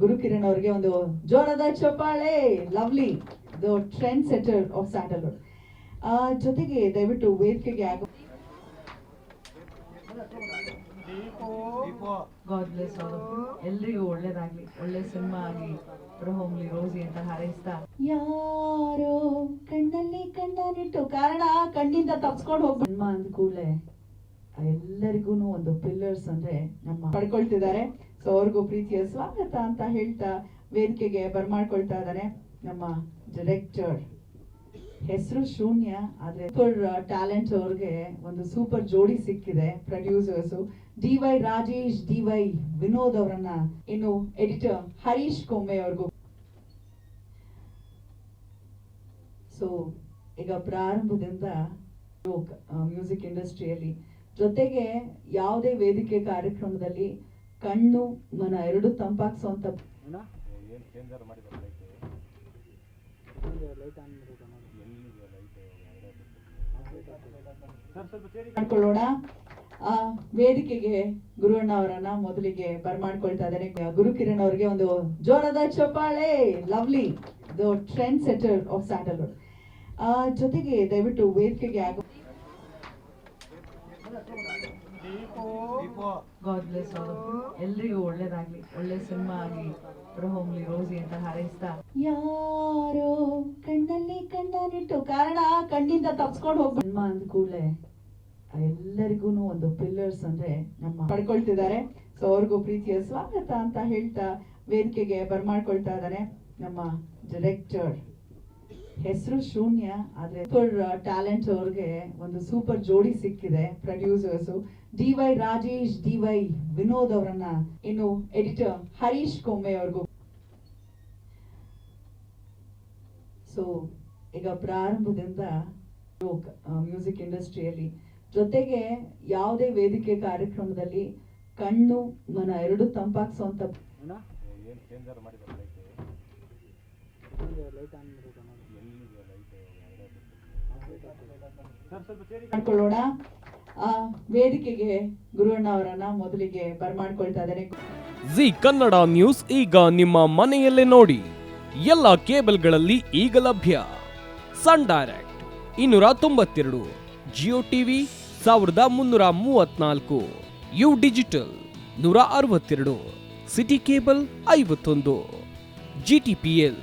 ಗುರು ಕಿರಣ್ ಅವರಿಗೆ ಒಂದು ಜೋರದ ಚಪ್ಪಾಳೆ. Lovely the trendsetter of Sandalwood ಜೊತೆಗೆ ದಯವಿಟ್ಟು ವೇದಿಕೆಗೆ ಆಗೋ ಗಾಡ್ ಬ್ಲೆಸ್ ಎಲ್ರಿಗೂ ಒಳ್ಳೇದಾಗ್ಲಿ. ಒಳ್ಳೆ ಸಿನಿಮಾ ಆಗ್ಲಿ ಹೋಮ್ಲಿ ರೋಸಿ ಅಂತ ಹಾರೈಸ್ತಾ. ಯಾರೋ ಕಣ್ಣಲ್ಲಿ ಕಣ್ಣಲ್ಲಿಟ್ಟು ಕಾರಣ ಕಣ್ಣಿಂದ ತಪ್ಸ್ಕೊಂಡು ಹೋಗ್ಬಿಡ್ಮಾ ಸಿನಿಮಾ ಅಂದ ಕೂಡಲೇ ಎಲ್ಲರಿಗೂ ಒಂದು ಪಿಲ್ಲರ್ಸ್ ಅಂದ್ರೆ ನಮ್ಮ ಪಡ್ಕೊಳ್ತಿದ್ದಾರೆ. ಸೊ ಅವ್ರಿಗೂ ಪ್ರೀತಿಯ ಸ್ವಾಗತ ಅಂತ ಹೇಳ್ತಾ ವೇದಿಕೆಗೆ ಬರ್ಮಾಡ್ಕೊಳ್ತಾ ಇದ್ದಾರೆ ನಮ್ಮ ಡೈರೆಕ್ಟರ್ ಹೆಸರು ಶೂನ್ಯ, ಆದ್ರೆ ಸೂಪರ್ ಟ್ಯಾಲೆಂಟ್ ಅವ್ರಿಗೆ ಒಂದು ಸೂಪರ್ ಜೋಡಿ ಸಿಕ್ಕಿದೆ producers D Y Rajesh D Y Vinod ಅವರನ್ನ ಇನ್ನು ಎಡಿಟರ್ ಹರೀಶ್ ಕೊಮ್ಮೆ ಅವ್ರಿಗೂ. ಸೊ ಈಗ ಪ್ರಾರಂಭದಿಂದ ಮ್ಯೂಸಿಕ್ ಇಂಡಸ್ಟ್ರಿಯಲ್ಲಿ ಜೊತೆಗೆ ಯಾವುದೇ ವೇದಿಕೆ ಕಾರ್ಯಕ್ರಮದಲ್ಲಿ ಕಣ್ಣು ಮನ ಎರಡು ತಂಪಾಗಿಸುವಂತ ಮಾಡ್ಕೊಳ್ಳೋಣ. ಆ ವೇದಿಕೆಗೆ ಗುರುವಣ್ಣ ಅವರನ್ನ ಮೊದಲಿಗೆ ಬರ್ಮಾಡ್ಕೊಳ್ತಾ ಇದ್ದಾರೆ ಗುರು ಕಿರಣ್ ಅವರಿಗೆ ಒಂದು ಜೋರದ ಚಪ್ಪಾಳೆ. Lovely the trendsetter of Sandalwood ಜೊತೆಗೆ ದಯವಿಟ್ಟು ವೇದಿಕೆಗೆ ಆಗೋ ಗಾಡ್ ಬ್ಲೆಸ್ ಎಲ್ರಿಗೂ ಒಳ್ಳೇದಾಗ್ಲಿ. ಒಳ್ಳೆ ಸಿನಿಮಾ ಆಗ್ಲಿ ಹೋಗ್ಲಿ ರೋಸಿ ಅಂತ ಹಾರೈಸ್ತಾ. ಯಾರೋ ಕಣ್ಣಲ್ಲಿ ಕಣ್ಣನಿಟ್ಟು ಕಾರಣ ಕಣ್ಣಿಂದ ತಪ್ಸ್ಕೊಂಡು ಹೋಗ್ಬಿಟ್ಟು ಸಿನಿಮಾ ಅಂದ ಕೂಡಲೇ ಎಲ್ಲರಿಗೂ ಒಂದು ಪಿಲ್ಲರ್ಸ್ ಅಂದ್ರೆ ನಮ್ಮ ಪಡ್ಕೊಳ್ತಿದ್ದಾರೆ. ಸೊ ಅವ್ರಿಗೂ ಪ್ರೀತಿಯ ಸ್ವಾಗತ ಅಂತ ಹೇಳ್ತಾ ವೇದಿಕೆಗೆ ಬರ್ಮಾಡ್ಕೊಳ್ತಾ ಇದ್ದಾರೆ ನಮ್ಮ ಡೈರೆಕ್ಟರ್ ಹೆಸರು ಶೂನ್ಯ, ಆದ್ರೆ ಸೂಪರ್ ಟ್ಯಾಲೆಂಟ್ ಅವ್ರಿಗೆ ಒಂದು ಸೂಪರ್ ಜೋಡಿ ಸಿಕ್ಕಿದೆ producers D Y Rajesh D Y Vinod ಅವರನ್ನ ಇನ್ನು ಎಡಿಟರ್ ಹರೀಶ್ ಕೊಮ್ಮೆ ಅವ್ರಿಗೂ. ಸೊ ಈಗ ಪ್ರಾರಂಭದಿಂದ ಮ್ಯೂಸಿಕ್ ಇಂಡಸ್ಟ್ರಿಯಲ್ಲಿ ಜೊತೆಗೆ ಯಾವುದೇ ವೇದಿಕೆ ಕಾರ್ಯಕ್ರಮದಲ್ಲಿ ಕಣ್ಣು, ಮನ ಎರಡು ತಂಪಾಗ್ಸುವಂತ ಮಾಡ್ಕೊಳ್ಳೋಣ. ಆ ವೇದಿಕೆಗೆ ಗುರುವಣ್ಣ ಅವರನ್ನ ಮೊದಲಿಗೆ ಬರ್ಮಾಡ್ಕೊಳ್ತಾ ಇದ್ದಾರೆ ಜಿ ಕನ್ನಡ ನ್ಯೂಸ್ ಈಗ ನಿಮ್ಮ ಮನೆಯಲ್ಲೇ ನೋಡಿ. ಎಲ್ಲ ಕೇಬಲ್ಗಳಲ್ಲಿ ಈಗ ಲಭ್ಯ. ಸನ್ ಡೈರೆಕ್ಟ್ ಇನ್ನೂರ ತೊಂಬತ್ತೆರಡು ಜಿಯೋ ಟಿವಿ ಸಾವಿರದ ಮುನ್ನೂರ ಮೂವತ್ನಾಲ್ಕು ಯು ಡಿಜಿಟಲ್ ನೂರ ಅರವತ್ತೆರಡು ಸಿಟಿ ಕೇಬಲ್ ಐವತ್ತೊಂದು ಜಿಟಿಪಿಎಲ್